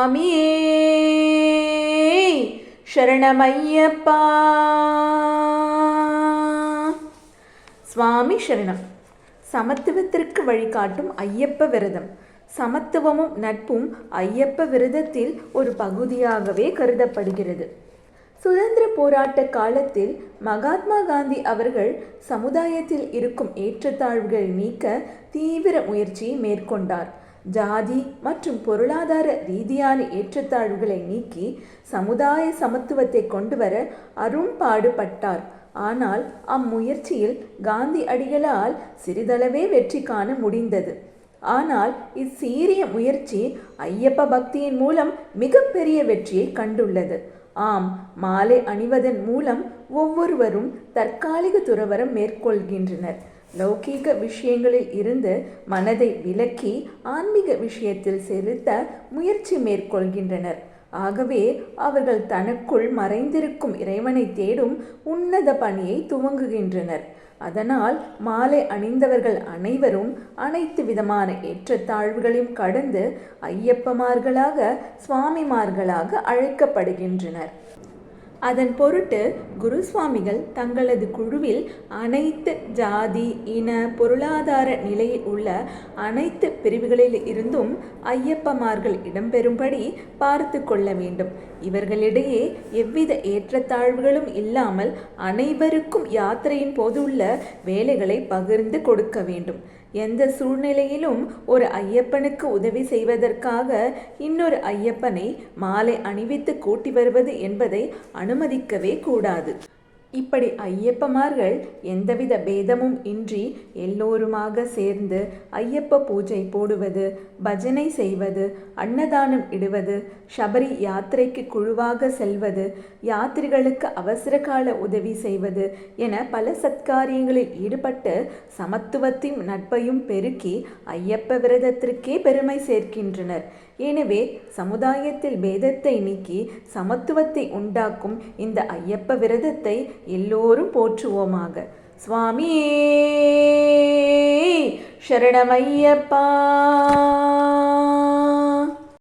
சுவாமியே சரணமையப்பா சுவாமி சரணம். சமத்துவத்திற்கு வழிகாட்டும் ஐயப்ப விரதம். சமத்துவமும் நட்பும் ஐயப்ப விரதத்தில் ஒரு பகுதியாகவே கருதப்படுகிறது. சுதந்திர போராட்ட காலத்தில் மகாத்மா காந்தி அவர்கள் சமுதாயத்தில் இருக்கும் ஏற்றத்தாழ்வுகள் நீக்க தீவிர முயற்சியை மேற்கொண்டார். ஜாதி மற்றும் பொருளாதார ரீதியான ஏற்றத்தாழ்வுகளை நீக்கி சமுதாய சமத்துவத்தை கொண்டு வர அரும்பாடுபட்டார் ஆனால் அம்முயற்சியில் காந்தி அடிகளால் சிறிதளவே வெற்றி காண முடிந்தது. ஆனால் இச்சீரிய முயற்சி ஐயப்ப பக்தியின் மூலம் மிகப்பெரிய வெற்றியை கண்டுள்ளது. ஆம் மாலை அணிவதன் மூலம் ஒவ்வொருவரும் தற்காலிக துறவரம் மேற்கொள்கின்றனர். லௌகீக விஷயங்களில் இருந்து மனதை விலக்கி ஆன்மீக விஷயத்தில் செலுத்த முயற்சி மேற்கொள்கின்றனர். ஆகவே அவர்கள் தனக்குள் மறைந்திருக்கும் இறைவனை தேடும் உன்னத பணியை துவங்குகின்றனர். அதனால் மாலை அணிந்தவர்கள் அனைவரும் அனைத்து விதமான ஏற்றத்தாழ்வுகளையும் கடந்து ஐயப்பமார்களாக சுவாமிமார்களாக அழைக்கப்படுகின்றனர். அதன் பொருட்டு குருசுவாமிகள் தங்களது குழுவில் அனைத்து ஜாதி இன பொருளாதார நிலையில் உள்ள அனைத்து பிரிவுகளில் இருந்தும் ஐயப்பமார்கள் இடம்பெறும்படி பார்த்து கொள்ள வேண்டும். இவர்களிடையே எவ்வித ஏற்றத்தாழ்வுகளும் இல்லாமல் அனைவருக்கும் யாத்திரையின் போது உள்ள வேலைகளை பகிர்ந்து கொடுக்க வேண்டும். எந்த சூழ்நிலையிலும் ஒரு ஐயப்பனுக்கு உதவி செய்வதற்காக இன்னொரு ஐயப்பனை மாலை அணிவித்து கூட்டி வருவது என்பதை அனுமதிக்கவே கூடாது. இப்படி ஐயப்பமார்கள் எந்தவித பேதமும் இன்றி எல்லோருமாக சேர்ந்து ஐயப்ப பூஜை போடுவது பஜனை செய்வது அன்னதானம் இடுவது சபரி யாத்திரைக்கு குழுவாக செல்வது யாத்திரிகளுக்கு அவசர கால உதவி செய்வது என பல சத்காரியங்களில் ஈடுபட்டு சமத்துவத்தையும் நட்பையும் பெருக்கி ஐயப்ப விரதத்திற்கே பெருமை சேர்க்கின்றனர். எனவே சமுதாயத்தில் பேதத்தை நீக்கி சமத்துவத்தை உண்டாக்கும் இந்த ஐயப்ப விரதத்தை எல்லோரும் போற்றுவோமாக. சுவாமியே சரணமையப்பா.